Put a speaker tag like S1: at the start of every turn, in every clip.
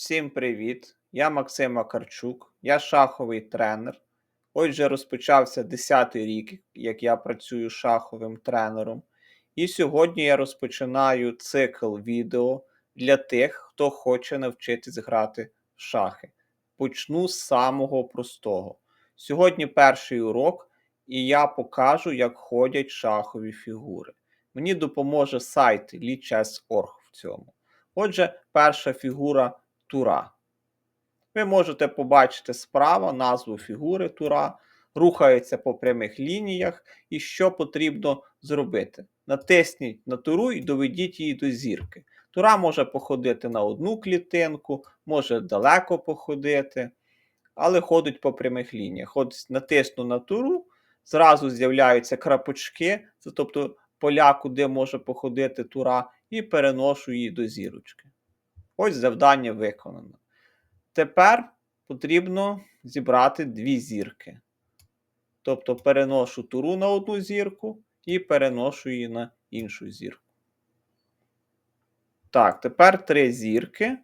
S1: Всім привіт! Я Максим Макарчук, я шаховий тренер. Отже, розпочався 10-й рік, як я працюю шаховим тренером. І сьогодні я розпочинаю цикл відео для тих, хто хоче навчитись грати в шахи. Почну з самого простого. Сьогодні перший урок, і я покажу, як ходять шахові фігури. Мені допоможе сайт Lichess.org в цьому. Отже, перша фігура тура. Ви можете побачити справа назву фігури тура, рухається по прямих лініях, і що потрібно зробити. Натисніть на туру і доведіть її до зірки. Тура може походити на одну клітинку, може далеко походити, але ходить по прямих лініях. От натисну на туру, зразу з'являються крапочки, це тобто поля, куди може походити тура, і переношу її до зірочки. Ось завдання виконано. Тепер потрібно зібрати дві зірки. Тобто переношу туру на одну зірку і переношу її на іншу зірку. Так, тепер три зірки.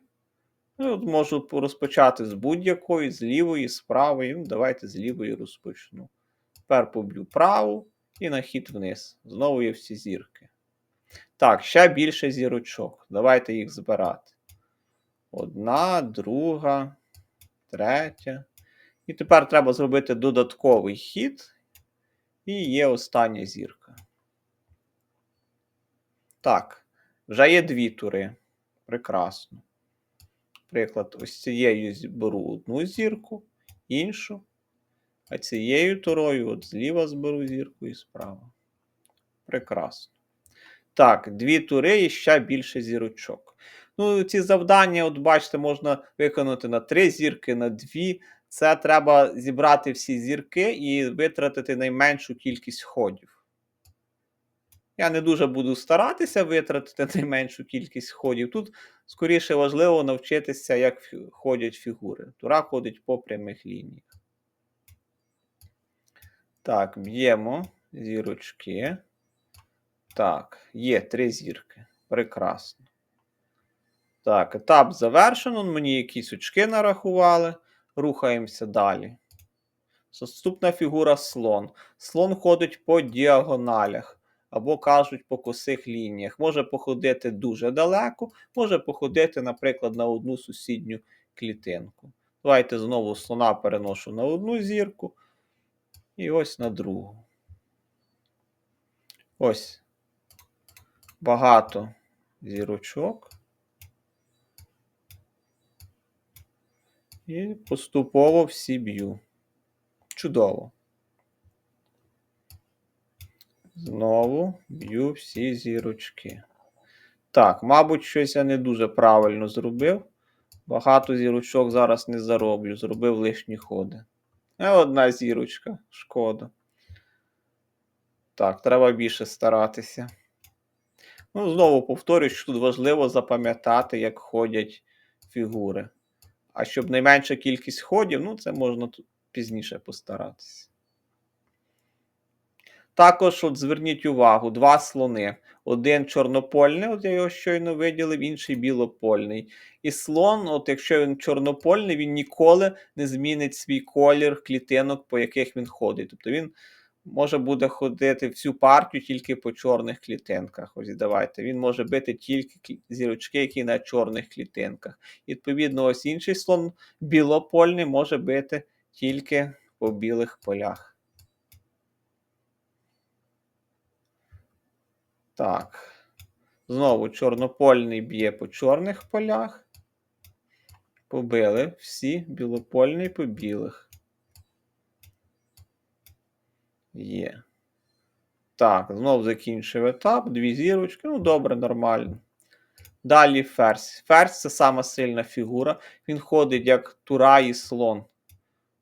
S1: Ну, Можу розпочати з будь-якої, з лівої, з правої. Ну, Давайте з лівої розпочну. Тепер поб'ю праву і на хід вниз. Знову є всі зірки. Так, ще більше зірочок. Давайте їх збирати. Одна, друга, третя. І тепер треба зробити додатковий хід. І є остання зірка. Так, вже є дві тури. Прекрасно. Наприклад, ось цією зберу одну зірку, іншу. А цією турою от зліва зберу зірку і справа. Прекрасно. Так, дві тури і ще більше зірочок. Ну, ці завдання, от бачите, можна виконати на три зірки, на дві. Це треба зібрати всі зірки і витратити найменшу кількість ходів. Я не дуже буду старатися витратити найменшу кількість ходів. Тут, скоріше, важливо навчитися, як ходять фігури. Тура ходить по прямих лініях. Так, б'ємо зірочки. Так, є три зірки. Прекрасно. Так, етап завершено. Мені якісь очки нарахували. Рухаємося далі. Наступна фігура слон. Слон ходить по діагоналях, або кажуть, по косих лініях. Може походити дуже далеко, може походити, наприклад, на одну сусідню клітинку. Давайте знову слона переношу на одну зірку. І ось на другу. Ось. Багато зірочок. І поступово всі б'ю. Чудово. Знову б'ю всі зірочки. Так, мабуть, щось я не дуже правильно зробив. Багато зірочок зараз не зароблю. Зробив лишні ходи. А одна зірочка. Шкода. Так, треба більше старатися. Ну, знову повторюю, що тут важливо запам'ятати, як ходять фігури. А щоб найменша кількість ходів, ну, це можна тут пізніше постаратися. Також от зверніть увагу, два слони. Один чорнопольний, от я його щойно виділив, інший білопольний. І слон, от якщо він чорнопольний, він ніколи не змінить свій колір клітинок, по яких він ходить. Тобто він може буде ходити всю партію тільки по чорних клітинках. Ось давайте. Він може бити тільки зірочки, які на чорних клітинках. Відповідно, ось інший слон білопольний може бити тільки по білих полях. Так. Знову чорнопольний б'є по чорних полях. Побили всі білопольний по білих. Є. Так, знову закінчив етап. Дві зірочки. Ну, добре, нормально. Далі ферзь. Ферзь це сама сильна фігура. Він ходить як тура і слон.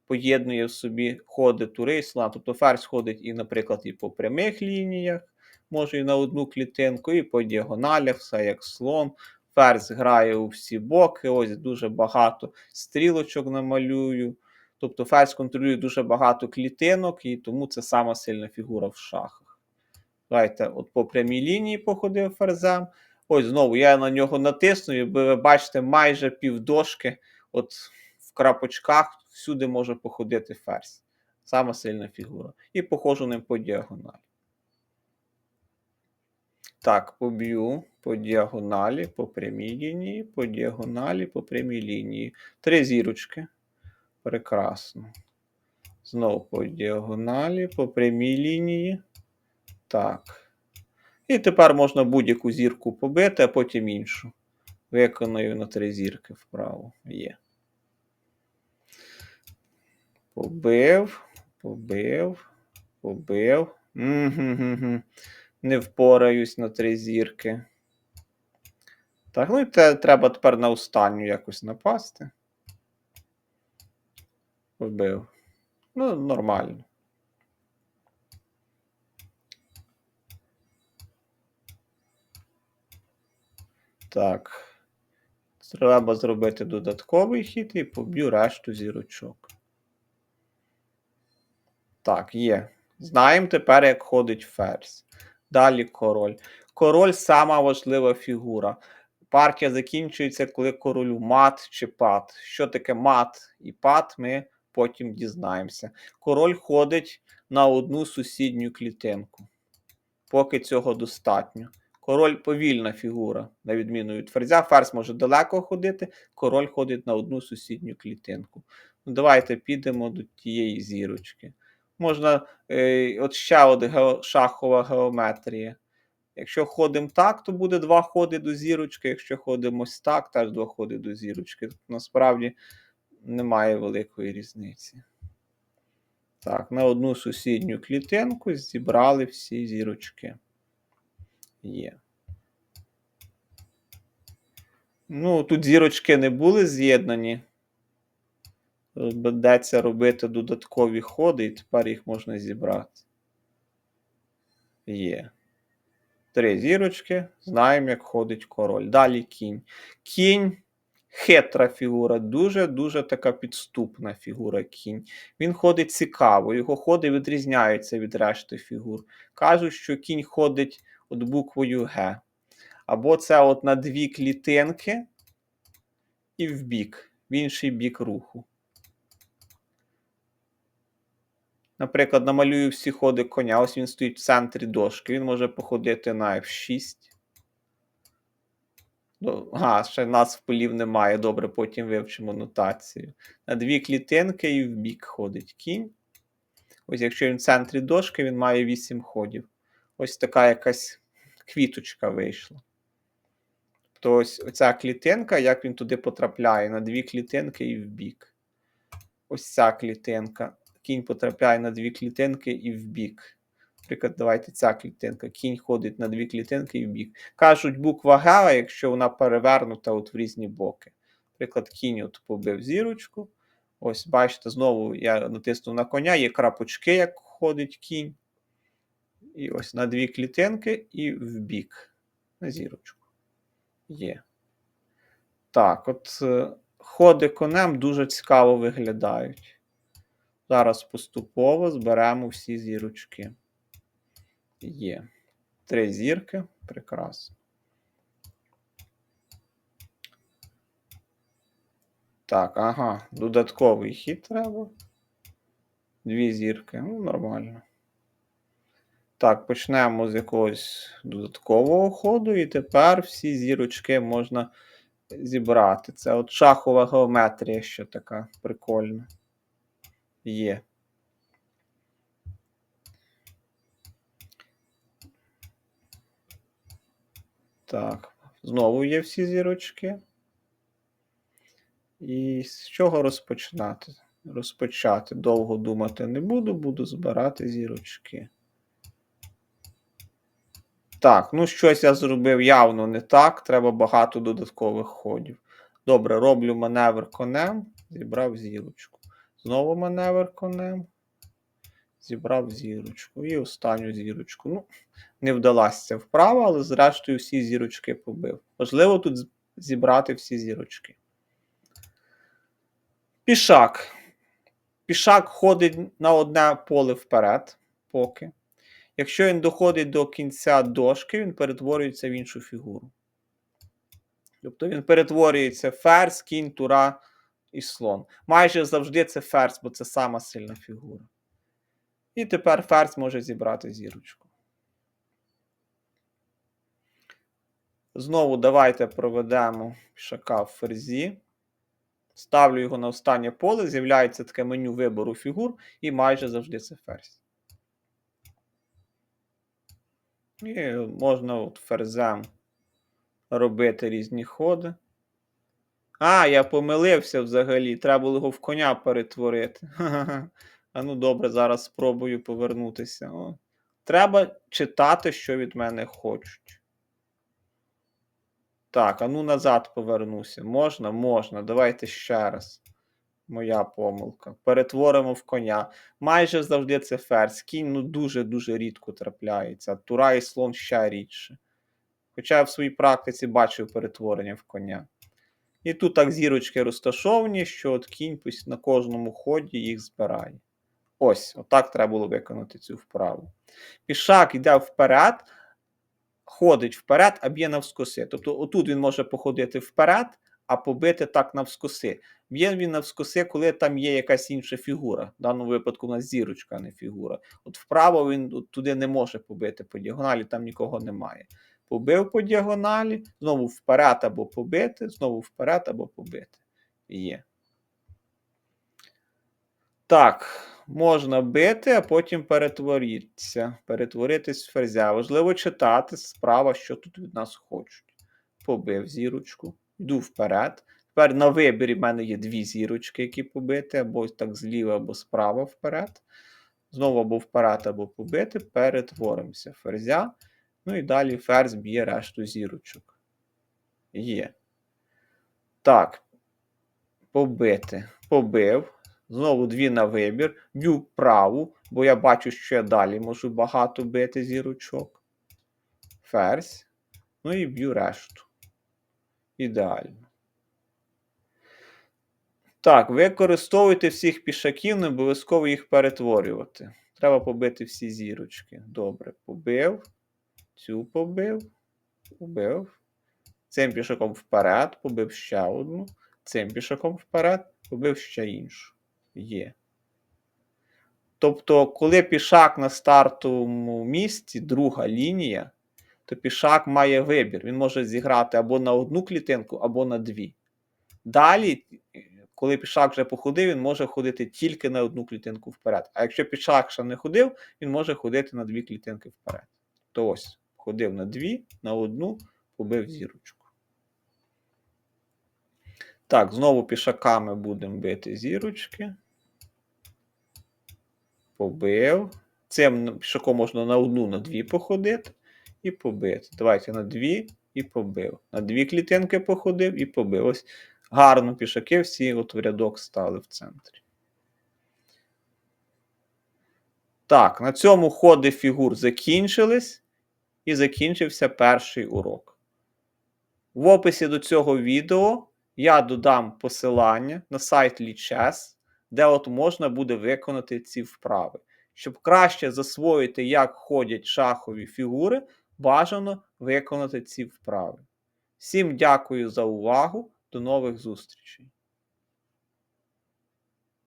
S1: Поєднує в собі ходи тури і слона. Тобто ферзь ходить і, наприклад, і по прямих лініях, може і на одну клітинку, і по діагоналях, все як слон. Ферзь грає у всі боки. Ось дуже багато стрілочок намалюю. Тобто ферзь контролює дуже багато клітинок, і тому це сама сильна фігура в шахах. Давайте, от по прямій лінії походив ферзем, Ось знову я на нього натисну, і ви бачите майже півдошки, от в крапочках всюди може походити ферзь. Сама сильна фігура. І походжу ним по діагоналі. Так, поб'ю по діагоналі, по прямій лінії, по діагоналі, по прямій лінії. Три зірочки. Прекрасно. Знову по діагоналі, по прямій лінії. Так. І тепер можна будь-яку зірку побити, а потім іншу. Виконую на три зірки вправо. Є. Побив, побив, побив. Угу-гу-гу. Не впораюсь на три зірки. Так, ну і треба тепер на останню якось напасти. Вбив. Ну, нормально. Так. Треба зробити додатковий хід і поб'ю решту зірочок. Так, є. Знаємо тепер, як ходить ферзь. Далі король. Король сама важлива фігура. Партія закінчується, коли королю мат чи пат. Що таке мат і пат, ми потім дізнаємося. Король ходить на одну сусідню клітинку. Поки цього достатньо. Король повільна фігура, на відміну від ферзя. Ферзь може далеко ходити, король ходить на одну сусідню клітинку. Ну, Давайте підемо до тієї зірочки. Можна е, от ще от ге- шахова геометрія. Якщо ходимо так, то буде два ходи до зірочки. Якщо ходимо ось так, теж два ходи до зірочки. Насправді немає великої різниці. Так, на одну сусідню клітинку зібрали всі зірочки. Є. Ну, тут зірочки не були з'єднані. Доведеться робити додаткові ходи, і тепер їх можна зібрати. Є. Три зірочки. Знаємо, як ходить король. Далі кінь. Кінь хитра фігура, дуже-дуже така підступна фігура кінь. Він ходить цікаво, його ходи відрізняються від решти фігур. Кажуть, що кінь ходить от буквою Г. Або це от на дві клітинки і в бік, в інший бік руху. Наприклад, намалюю всі ходи коня. Ось він стоїть в центрі дошки. Він може походити на F6. Ну, Ага, ще нас в полів немає. Добре, потім вивчимо нотацію. На дві клітинки і в бік ходить кінь. Ось якщо він в центрі дошки, він має 8 ходів. Ось така якась квіточка вийшла. То ось оця клітинка, як він туди потрапляє, на дві клітинки і в бік. Ось ця клітинка. Кінь потрапляє на дві клітинки і в бік. Наприклад, давайте ця клітинка. Кінь ходить на дві клітинки і в бік. Кажуть, буква Г, якщо вона перевернута от в різні боки. Наприклад, кінь от побив зірочку. Ось, бачите, знову я натиснув на коня, є крапочки, як ходить кінь. І ось на дві клітинки і в бік. На зірочку. Є. Так, от е, ходи конем дуже цікаво виглядають. Зараз поступово зберемо всі зірочки. Є. Три зірки. Прекрасно. Так, ага, додатковий хід треба. Дві зірки. Ну, нормально. Так, почнемо з якогось додаткового ходу, і тепер всі зірочки можна зібрати. Це от шахова геометрія, що така прикольна. Є. Так, знову є всі зірочки. І з чого розпочинати? Розпочати. Довго думати не буду, буду збирати зірочки. Так, ну щось я зробив явно не так. Треба багато додаткових ходів. Добре, роблю маневр конем, зібрав зірочку. Знову маневр конем. Зібрав зірочку. І останню зірочку. Ну, не вдалася вправа, але зрештою всі зірочки побив. Важливо тут зібрати всі зірочки. Пішак. Пішак ходить на одне поле вперед, поки. Якщо він доходить до кінця дошки, він перетворюється в іншу фігуру. Тобто він перетворюється ферзь, кінь, тура і слон. Майже завжди це ферзь, бо це сама сильна фігура. І тепер ферзь може зібрати зірочку. Знову давайте проведемо пішака в ферзі. Ставлю його на останнє поле, з'являється таке меню вибору фігур, і майже завжди це ферзь. І можна от ферзем робити різні ходи. А, я помилився взагалі. Треба було його в коня перетворити. А ну добре, зараз спробую повернутися. О. Треба читати, що від мене хочуть. Так, а ну назад повернуся. Можна? Можна. Давайте ще раз. Моя помилка. Перетворимо в коня. Майже завжди це ферзь. Кінь ну дуже-дуже рідко трапляється. Тура і слон ще рідше. Хоча я в своїй практиці бачив перетворення в коня. І тут так зірочки розташовані, що от кінь на кожному ході їх збирає. Ось, отак треба було виконати цю вправу. Пішак йде вперед, ходить вперед, а б'є навскоси. Тобто, отут він може походити вперед, а побити так навскоси. Б'є він навскоси, коли там є якась інша фігура. В даному випадку у нас зірочка, а не фігура. От вправо він туди не може побити по діагоналі, там нікого немає. Побив по діагоналі, знову вперед або побити, знову вперед або побити. Є. Так, можна бити, а потім перетворитися. Перетворитись в ферзя. Важливо читати справа, що тут від нас хочуть. Побив зірочку, йду вперед. Тепер на вибірі в мене є дві зірочки, які побити, або так зліва, або справа вперед. Знову або вперед, або побити. Перетворимося ферзя. Ну і далі ферзь б'є решту зірочок. Є. Так. Побити. Побив. Знову дві на вибір. Б'ю праву, бо я бачу, що я далі можу багато бити зірочок. Ферзь. Ну і б'ю решту. Ідеально. Так, використовуйте всіх пішаків, не обов'язково їх перетворювати. Треба побити всі зірочки. Добре, побив. Цю побив. Побив. Цим пішаком вперед, побив ще одну. Цим пішаком вперед, побив ще іншу. Є. Тобто, коли пішак на стартовому місці, друга лінія, то пішак має вибір. Він може зіграти або на одну клітинку, або на дві. Далі, коли пішак вже походив, він може ходити тільки на одну клітинку вперед. А якщо пішак ще не ходив, він може ходити на дві клітинки вперед. То ось, ходив на дві, на одну, побив зірочку. Так, знову пішаками будемо бити зірочки. Побив. Цим пішаком можна на одну, на дві походити і побити. Давайте на дві і побив. На дві клітинки походив і побив. Ось гарно пішаки всі от в рядок стали в центрі. Так, на цьому ходи фігур закінчились. І закінчився перший урок. В описі до цього відео я додам посилання на сайт Lichess, де от можна буде виконати ці вправи. Щоб краще засвоїти, як ходять шахові фігури, бажано виконати ці вправи. Всім дякую за увагу. До нових зустрічей!